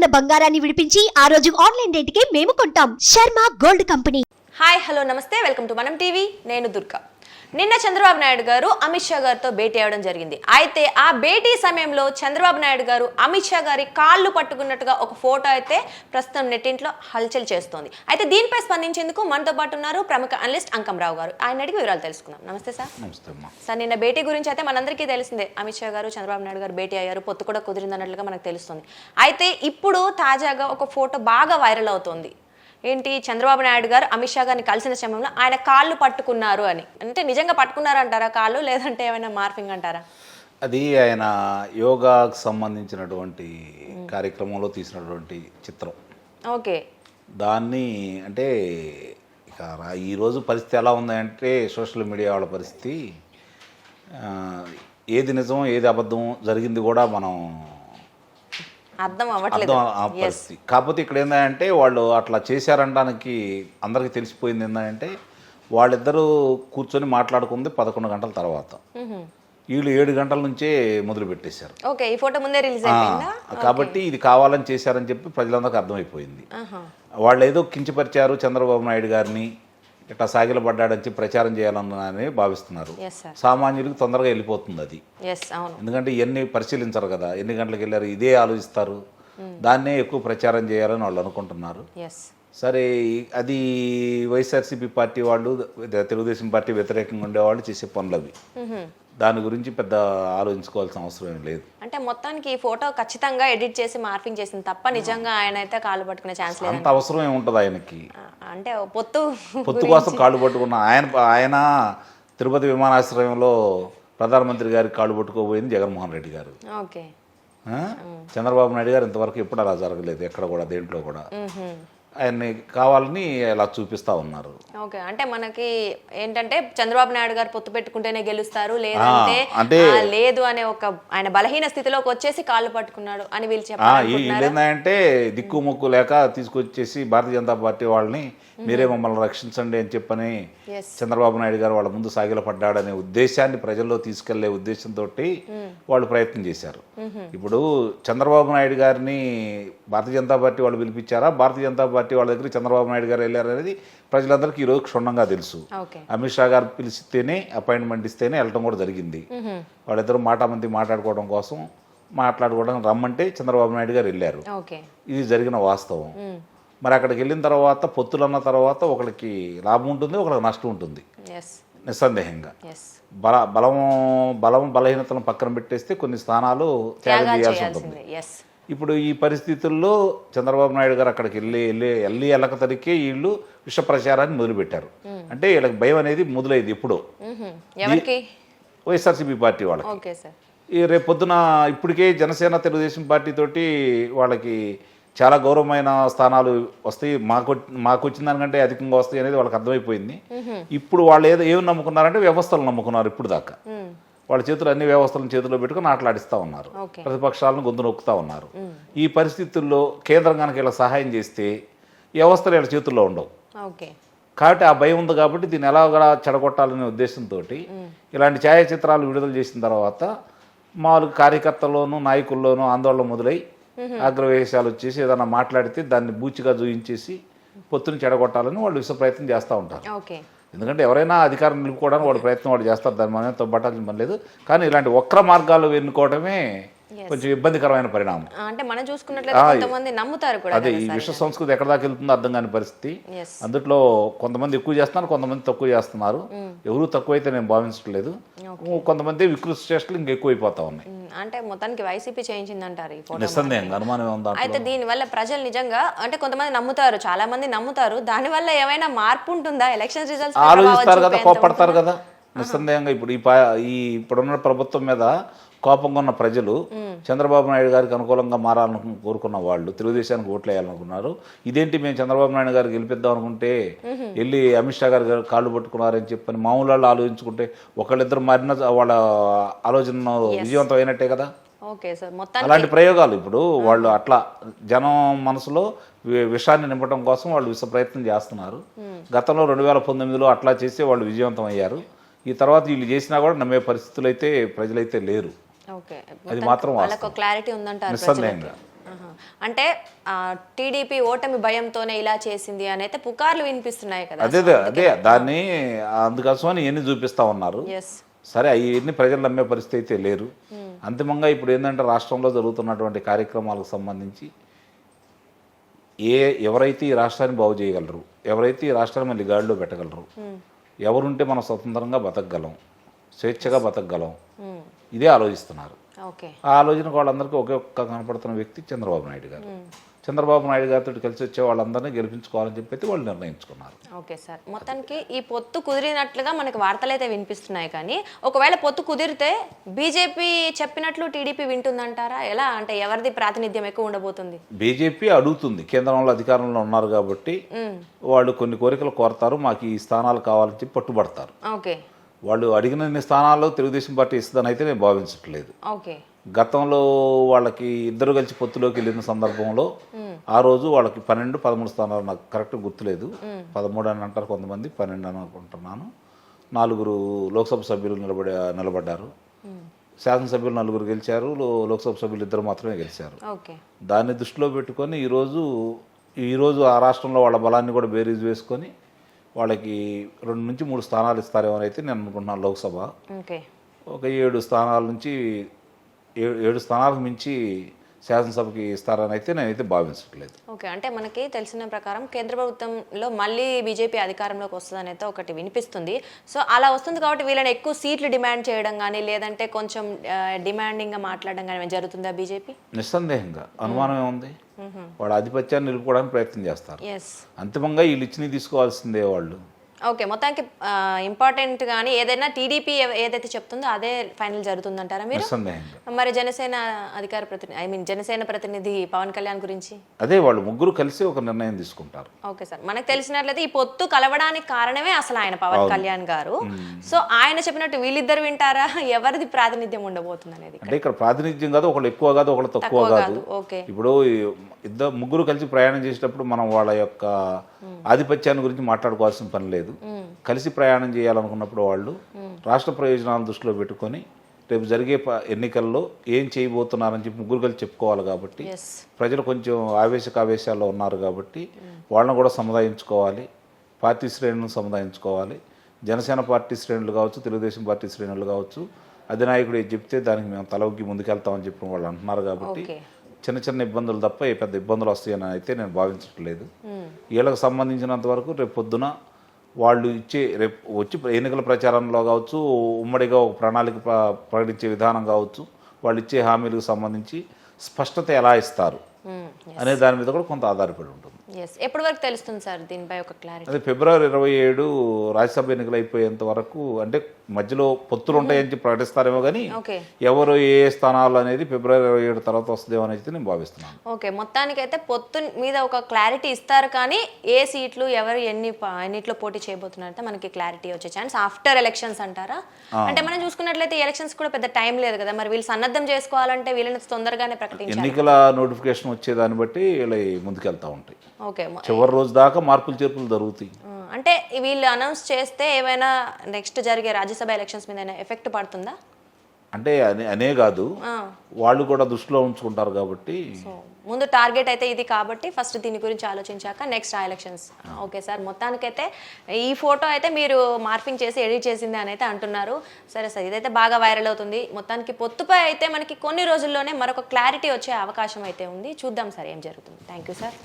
ఉన్న బంగారాన్ని విడిపించి ఆ రోజు ఆన్లైన్ రేటుకే మేము కొంటాం. Sharma gold company. Hi hello నమస్తే. Welcome to Manam TV. నేను దుర్గా. నిన్న చంద్రబాబు నాయుడు గారు అమిత్ షా గారితో భేటీ అవ్వడం జరిగింది. అయితే ఆ భేటీ సమయంలో చంద్రబాబు నాయుడు గారు అమిత్ షా గారి కాళ్ళు పట్టుకున్నట్టుగా ఒక ఫోటో అయితే ప్రస్తుతం నెట్టింట్లో హల్చల్ చేస్తోంది. అయితే దీనిపై స్పందించేందుకు మనతో పాటు ఉన్నారు ప్రముఖ అనలిస్ట్ అంకంరావు గారు. ఆయన అడిగి వివరాలు తెలుసుకుందాం. నమస్తే సార్. సార్ నిన్న భేటీ గురించి అయితే మనందరికీ తెలిసిందే. అమిత్ షా గారు చంద్రబాబు నాయుడు గారు భేటీ అయ్యారు. పొత్తు కూడా కుదిరిందన్నట్లుగా మనకు తెలుస్తుంది. అయితే ఇప్పుడు తాజాగా ఒక ఫోటో బాగా వైరల్ అవుతోంది. ఏంటి? చంద్రబాబు నాయుడు గారు అమిత్ షా గారిని కలిసిన సమయంలో ఆయన కాళ్ళు పట్టుకున్నారు అని. అంటే నిజంగా పట్టుకున్నారు అంటారా కాళ్ళు? లేదంటే ఏమైనా మార్పింగ్ అంటారా? అది ఆయన యోగాకు సంబంధించినటువంటి కార్యక్రమంలో తీసినటువంటి చిత్రం. ఓకే. దాన్ని అంటే ఇక ఈరోజు పరిస్థితి ఎలా ఉందంటే సోషల్ మీడియా వాళ్ళ పరిస్థితి ఏది నిజం ఏది అబద్ధం జరిగింది కూడా మనం అర్థం అవ్వట్లేదు. పరిస్థితి కాకపోతే ఇక్కడ ఏంటంటే వాళ్ళు అట్లా చేశారనడానికి అందరికీ తెలిసిపోయింది ఏంటంటే వాళ్ళిద్దరూ కూర్చొని మాట్లాడుకుంది పదకొండు గంటల తర్వాత. వీళ్ళు ఏడు గంటల నుంచే మొదలు పెట్టేశారు. ఓకే ఈ ఫోటో ముందే రిలీజ్ ఆ, అయిపోయిందా కాబట్టి ఇది కావాలని చేశారని చెప్పి ప్రజలందరికీ అర్థమైపోయింది. వాళ్ళు ఏదో కించపరిచారు చంద్రబాబు నాయుడు గారిని. ఇట్లా సాగిలపడ్డాడని చెప్పి ప్రచారం చేయాలని భావిస్తున్నారు. సామాన్యులకు తొందరగా వెళ్ళిపోతుంది అది. ఎందుకంటే ఇవన్నీ పరిశీలించరు కదా. ఎన్ని గంటలకు వెళ్ళారు? ఇదే ఆలోచిస్తారు. దాన్నే ఎక్కువ ప్రచారం చేయాలని వాళ్ళు అనుకుంటున్నారు. సరే అది వైఎస్ఆర్సీపీ పార్టీ వాళ్ళు తెలుగుదేశం పార్టీ వ్యతిరేకంగా ఉండేవాళ్ళు చేసే పనులు అవి. దాని గురించి పెద్ద ఆలోచించుకోవాల్సిన అవసరం ఏం లేదు. అంటే మొత్తానికి ఈ ఫోటో ఖచ్చితంగా ఎడిట్ చేసి మార్పింగ్ చేసింది తప్ప నిజంగా ఆయన అయితే కాళ్ళు పట్టుకునే ఛాన్స్ లేదు అంత అవసరం ఏముంటుంది ఆయనకి? అంటే పొత్తు పొత్తు కోసం కాళ్ళు పట్టుకున్న ఆయన ఆయన తిరుపతి విమానాశ్రయంలో ప్రధానమంత్రి గారికి కాళ్ళు పట్టుకోబోయింది జగన్మోహన్ రెడ్డి గారు. ఓకే? చంద్రబాబు నాయుడు గారు ఇంతవరకు ఎప్పుడు అలా జరగలేదు ఎక్కడ కూడా దేంట్లో కూడా. ఆయన్ని కావాలని ఇలా చూపిస్తా ఉన్నారు. ఓకే అంటే మనకి ఏంటంటే చంద్రబాబు నాయుడు గారు పొత్తు పెట్టుకుంటేనే గెలుస్తారు లేదంటే అంటే- లేదు అనే ఒక ఆయన బలహీన స్థితిలోకి వచ్చేసి కాళ్ళు పట్టుకున్నాడు అని వీళ్ళు చెప్పారు ఏంటంటే దిక్కు మొక్కు లేక తీసుకొచ్చేసి భారతీయ జనతా పార్టీ వాళ్ళని మీరే మమ్మల్ని రక్షించండి అని చెప్పని చంద్రబాబు నాయుడు గారు వాళ్ళ ముందు సాగిల పడ్డాడనే ఉద్దేశాన్ని ప్రజల్లో తీసుకెళ్ళే ఉద్దేశంతో వాళ్ళు ప్రయత్నం చేశారు. ఇప్పుడు చంద్రబాబు నాయుడు గారిని భారతీయ జనతా పార్టీ వాళ్ళు పిలిపించారా? భారతీయ జనతా పార్టీ వాళ్ళ దగ్గర చంద్రబాబు నాయుడు గారు వెళ్ళారు అనేది ప్రజలందరికీ ఈరోజు క్షుణ్ణంగా తెలుసు. అమిత్ షా గారు పిలిస్తేనే అపాయింట్మెంట్ ఇస్తేనే వెళ్ళటం కూడా జరిగింది. వాళ్ళిద్దరూ మాటామంతి మాట్లాడుకోవడం కోసం మాట్లాడుకోవడం రమ్మంటే చంద్రబాబు నాయుడు గారు వెళ్ళారు. ఇది జరిగిన వాస్తవం. మరి అక్కడికి వెళ్ళిన తర్వాత పొత్తులు అన్న తర్వాత ఒకరికి లాభం ఉంటుంది ఒకరికి నష్టం ఉంటుంది. నిస్సందేహంగా. బల బలం బలం బలహీనతలను పక్కన పెట్టేస్తే కొన్ని స్థానాలు త్యాగం చేయాల్సి ఉంటుంది. ఇప్పుడు ఈ పరిస్థితుల్లో చంద్రబాబు నాయుడు గారు అక్కడికి వెళ్ళి వెళ్ళి వెళ్ళి వెళ్ళక తరికే వీళ్ళు విష ప్రచారాన్ని మొదలుపెట్టారు. అంటే వీళ్ళకి భయం అనేది మొదలైంది ఎప్పుడో. ఎవరికి? వైఎస్ఆర్సీపీ పార్టీ వాళ్ళకి. ఈ రేపు పొద్దున ఇప్పటికే జనసేన తెలుగుదేశం పార్టీ తోటి వాళ్ళకి చాలా గౌరవమైన స్థానాలు వస్తాయి. మాకు మాకు వచ్చిన దానికంటే అధికంగా వస్తాయి అనేది వాళ్ళకి అర్థమైపోయింది. ఇప్పుడు వాళ్ళు ఏదో ఏమి నమ్ముకున్నారంటే వ్యవస్థలు నమ్ముకున్నారు ఇప్పుడు దాకా వాళ్ళ చేతులు అన్ని వ్యవస్థలను చేతిలో పెట్టుకుని ఆటలాడిస్తూ ఉన్నారు. ప్రతిపక్షాలను గొంతు నొక్కుతా ఉన్నారు. ఈ పరిస్థితుల్లో కేంద్రం కనుక ఇలా సహాయం చేస్తే వ్యవస్థలు వీళ్ళ చేతుల్లో ఉండవు. కాబట్టి ఆ భయం ఉంది కాబట్టి దీన్ని ఎలాగలా చెడగొట్టాలనే ఉద్దేశంతో ఇలాంటి ఛాయాచిత్రాలు విడుదల చేసిన తర్వాత మామూలు కార్యకర్తల్లోనూ నాయకుల్లోనూ ఆందోళన మొదలై అగ్రవేశాలు వచ్చేసి ఏదైనా మాట్లాడితే దాన్ని బూచిగా చూయించేసి పొత్తుని చెడగొట్టాలని వాళ్ళు విశ్వ ప్రయత్నం చేస్తూ ఉంటారు. ఎందుకంటే ఎవరైనా అధికారం నిలుపుకోవడానికి వాడు ప్రయత్నం వాడు చేస్తారు దాని మనం తొబ్బట్టాల్సిన పని లేదు. కానీ ఇలాంటి వక్ర మార్గాలు ఎన్నుకోవడమే కొంచెం ఇబ్బందికరమైన పరిణామం. అంటే మనం చూసుకున్నట్లయితే కొంతమంది నమ్ముతారు కూడా అదే ఈ విశ్వ సంస్కృతి ఎక్కడ దాకా వెళ్తుందో అర్థం కాని పరిస్థితి. అందుట్లో కొంతమంది ఎక్కువ చేస్తున్నారు కొంతమంది తక్కువ చేస్తున్నారు. ఎవరు తక్కువ అయితే నేను భావించట్లేదు. కొంతమంది వికృత చేష్టలు ఇంకా ఎక్కువైపోతా ఉన్నాయి. అంటే మొత్తానికి వైసీపీ చేయించిందంటారు నిస్సందేహంగా అనుమానం ఉందా అయితే దీని వల్ల ప్రజలు నిజంగా అంటే కొంతమంది నమ్ముతారు చాలా మంది నమ్ముతారు. దాని వల్ల ఏమైనా మార్పు ఉంటుందా? ఎలక్షన్ రిజల్ట్స్ ఆలోచిస్తారు కదా కోపడతారు కదా. నిస్సందేహంగా ఇప్పుడు ఈ పా ఈ ఇప్పుడున్న ప్రభుత్వం మీద కోపంగా ఉన్న ప్రజలు చంద్రబాబు నాయుడు గారికి అనుకూలంగా మారాలను కోరుకున్న వాళ్ళు తెలుగుదేశానికి ఓట్లు వేయాలనుకున్నారు ఇదేంటి మేము చంద్రబాబు నాయుడు గారికి గెలిపిద్దాం అనుకుంటే వెళ్ళి అమిత్ షా గారి కాళ్ళు పట్టుకున్నారని చెప్పని మామూలు వాళ్ళు ఆలోచించుకుంటే ఒకళ్ళిద్దరు మారిన వాళ్ళ ఆలోచన విజయవంతం అయినట్టే కదా? Okay sir. మొత్తానికి అలాంటి ప్రయోగాలు ఇప్పుడు వాళ్ళు అట్లా జనం మనసులో విషాన్ని నింపడం కోసం వాళ్ళు విశ్వ ప్రయత్నం చేస్తున్నారు. గతంలో రెండు వేల పంతొమ్మిదిలో అట్లా చేసి వాళ్ళు విజయవంతం అయ్యారు. ఈ తర్వాత వీళ్ళు చేసినా కూడా నమ్మే పరిస్థితులు అయితే ప్రజలైతే లేరు. అది మాత్రం క్లారిటీ ఉందంటారు నిస్సందేహంగా. అంటే టీడీపీ ఓటమి భయంతోనే ఇలా చేసింది అని అయితే పుకార్లు వినిపిస్తున్నాయి కదా. అదే అదే దాన్ని అందుకోసమని ఎన్ని చూపిస్తా ఉన్నారు. సరే అవన్నీ ప్రజలు నమ్మే పరిస్థితి అయితే లేరు. అంతిమంగా ఇప్పుడు ఏంటంటే రాష్ట్రంలో జరుగుతున్నటువంటి కార్యక్రమాలకు సంబంధించి ఏ ఎవరైతే ఈ రాష్ట్రాన్ని బాగు చేయగలరు ఎవరైతే ఈ రాష్ట్రాన్ని మళ్ళీ గాడిలో పెట్టగలరు ఎవరుంటే మనం స్వతంత్రంగా బతకగలం స్వేచ్ఛగా బతకగలం. ఇదే ఆలోచిస్తున్నారు. ఆలోచన వాళ్ళందరికీ ఒకే ఒక్క కనపడుతున్న వ్యక్తి చంద్రబాబు నాయుడు గారు. చంద్రబాబు నాయుడు గారితో కలిసి వచ్చే వాళ్ళందరినీ గెలిపించుకోవాలని చెప్పి వాళ్ళు నిర్ణయించుకున్నారు. Okay sir. మొత్తానికి ఈ పొత్తు కుదిరినట్లుగా మనకి వార్తలు అయితే వినిపిస్తున్నాయి కానీ ఒకవేళ పొత్తు కుదిరితే బీజేపీ చెప్పినట్లు టీడీపీ వింటుందంటారా? ఎలా? అంటే ఎవరిది ప్రాతినిధ్యం ఎక్కువ ఉండబోతుంది? బీజేపీ అడుగుతుంది. కేంద్రంలో అధికారంలో ఉన్నారు కాబట్టి వాళ్ళు కొన్ని కోరికలు కోరతారు మాకు ఈ స్థానాలు కావాలని చెప్పి పట్టుబడతారు. ఓకే. వాళ్ళు అడిగిన ఇన్ని స్థానాల్లో తెలుగుదేశం పార్టీ ఇస్తుందని అయితే నేను భావించట్లేదు. గతంలో వాళ్ళకి ఇద్దరు కలిసి పొత్తులోకి వెళ్ళిన సందర్భంలో ఆ రోజు వాళ్ళకి పన్నెండు పదమూడు స్థానాలు నాకు కరెక్ట్ గుర్తులేదు. పదమూడు అని అంటారు కొంతమంది పన్నెండు అని అనుకుంటున్నాను. నాలుగురు లోక్సభ సభ్యులు నిలబడి నిలబడ్డారు. శాసనసభ్యులు నలుగురు గెలిచారు. లోక్సభ సభ్యులు ఇద్దరు మాత్రమే గెలిచారు. దాన్ని దృష్టిలో పెట్టుకొని ఈరోజు ఈరోజు ఆ రాష్ట్రంలో వాళ్ళ బలాన్ని కూడా బేరీజ్ వేసుకొని వాళ్ళకి రెండు నుంచి మూడు స్థానాలు ఇస్తారేమో అయితే నేను అనుకుంటున్నాను లోక్సభ. ఓకే. ఒక ఏడు స్థానాల నుంచి ఏ- ఏడు స్థానాలకు మించి శాసనసభకి ఇస్తారని అయితే నేనైతే భావించట్లేదు. ఓకే అంటే మనకి తెలిసిన ప్రకారం కేంద్ర ప్రభుత్వంలో మళ్ళీ బీజేపీ అధికారంలోకి వస్తుందని అయితే ఒకటి వినిపిస్తుంది. సో అలా వస్తుంది కాబట్టి వీళ్ళని ఎక్కువ సీట్లు డిమాండ్ చేయడం కానీ లేదంటే కొంచెం డిమాండింగ్గా మాట్లాడడం కానీ జరుగుతుందా బీజేపీ? నిస్సందేహంగా. అనుమానం ఏముంది? వాళ్ళ ఆధిపత్యాన్ని నిలుపుకోవడానికి ప్రయత్నం చేస్తారు. అంతిమంగా వీళ్ళు ఇచ్చినవి తీసుకోవాల్సిందే వాళ్ళు. ఓకే మొత్తానికి ఇంపార్టెంట్ కానీ ఏదైనా టీడీపీ ఏదైతే చెప్తుందో అదే ఫైనల్ జరుగుతుందంటారా మీరు? మరి జనసేన అధికార ప్రతినిధి ఐ మీన్ జనసేన ప్రతినిధి పవన్ కళ్యాణ్ గురించి? అదే వాళ్ళు ముగ్గురు కలిసి ఒక నిర్ణయం తీసుకుంటారు. ఓకే సార్ మనకు తెలిసినట్లయితే ఈ పొత్తు కలవడానికి కారణమే అసలు ఆయన పవన్ కళ్యాణ్ గారు. సో ఆయన చెప్పినట్టు వీళ్ళిద్దరు వింటారా? ఎవరిది ప్రాతినిధ్యం ఉండబోతుంది అనేది అంటే ఇక్కడ ప్రాతినిధ్యం కాదు ఒకళ్ళు ఎక్కువ కాదు ఒకళ్ళు తక్కువ కాదు. ఇప్పుడు ఇద్దరు ముగ్గురు కలిసి ప్రయాణం చేసేటప్పుడు మనం వాళ్ళ యొక్క ఆధిపత్యాన్ని గురించి మాట్లాడుకోవాల్సిన పని లేదు. కలిసి ప్రయాణం చేయాలనుకున్నప్పుడు వాళ్ళు రాష్ట్ర ప్రయోజనాలను దృష్టిలో పెట్టుకొని రేపు జరిగే ఎన్నికల్లో ఏం చేయబోతున్నారని చెప్పి ముగ్గురు కలిసి చెప్పుకోవాలి కాబట్టి ప్రజలు కొంచెం ఆవేశకావేశాల్లో ఉన్నారు కాబట్టి వాళ్ళని కూడా సముదాయించుకోవాలి. పార్టీ శ్రేణులను సముదాయించుకోవాలి. జనసేన పార్టీ శ్రేణులు కావచ్చు తెలుగుదేశం పార్టీ శ్రేణులు కావచ్చు అధినాయకుడు ఏది చెప్తే దానికి మేము తలొగ్గి ముందుకెళ్తామని చెప్పి వాళ్ళు అంటున్నారు కాబట్టి చిన్న చిన్న ఇబ్బందులు తప్ప ఏ పెద్ద ఇబ్బందులు వస్తాయని అయితే నేను భావించట్లేదు వీళ్ళకి సంబంధించినంత వరకు రేపు పొద్దున వాళ్ళు ఇచ్చే రేపు వచ్చి ఎన్నికల ప్రచారంలో కావచ్చు ఉమ్మడిగా ఒక ప్రణాళిక ప్ర- ప్రకటించే విధానం కావచ్చు వాళ్ళు ఇచ్చే హామీలకు సంబంధించి స్పష్టత ఎలా ఇస్తారు అనే దాని మీద కూడా కొంత ఆధారపడి ఉంటుంది. ఎప్పటి వరకు తెలుస్తుంది సార్ దీనిపై ఒక క్లారిటీ అదే ఫిబ్రవరి ఇరవై ఏడు రాజ్యసభ ఎన్నికలు అయిపోయేంత వరకు అంటే మధ్యలో పొత్తులు ఉంటాయని ప్రకటిస్తారేమో కానీ ఎవరు ఏ స్థానాలు అనేది ఫిబ్రవరి ఇరవై ఏడు తర్వాత వస్తుందేమో అని అయితే నేను భావిస్తున్నాను. ఓకే మొత్తానికైతే పొత్తు మీద ఒక క్లారిటీ ఇస్తారు కానీ ఏ సీట్లు ఎవరు ఎన్ని ఎన్నిట్లో పోటీ చేయబోతున్నారంటే మనకి క్లారిటీ వచ్చే ఛాన్స్. ఆఫ్టర్ ఎలక్షన్స్ అంటారా? అంటే మనం చూసుకున్నట్లయితే ఎలక్షన్స్ కూడా పెద్ద టైం లేదు కదా. మరి వీళ్ళు సన్నద్ధం చేసుకోవాలంటే వీళ్ళని తొందరగానే ప్రకటించాలి. ఎన్నికల నోటిఫికేషన్ వచ్చేదాన్ని బట్టి వీళ్ళ ముందుకెళ్తా ఉంటాయి. ఓకే చివరి రోజు దాకా మార్పులు చేర్పులు జరుగుతాయి. అంటే వీళ్ళు అనౌన్స్ చేస్తే ఏమైనా నెక్స్ట్ జరిగే రాజ్యసభ ఎలక్షన్స్ మీద ఎఫెక్ట్ పడుతుందా? అంటే అనే అనే కాదు. వాళ్ళు కూడా దృష్టిలో ఉంచుకుంటారు కాబట్టి. ముందు టార్గెట్ అయితే ఇది కాబట్టి ఫస్ట్ దీని గురించి ఆలోచించాక నెక్స్ట్ ఆ ఎలక్షన్స్. ఓకే సార్ మొత్తానికైతే ఈ ఫోటో అయితే మీరు మార్పింగ్ చేసి ఎడిట్ చేసింది అని అయితే అంటున్నారు. సరే సార్ ఇదైతే బాగా వైరల్ అవుతుంది. మొత్తానికి పొత్తుపై అయితే మనకి కొన్ని రోజుల్లోనే మరొక క్లారిటీ వచ్చే అవకాశం అయితే ఉంది. చూద్దాం సార్ ఏం జరుగుతుంది. Thank you sir.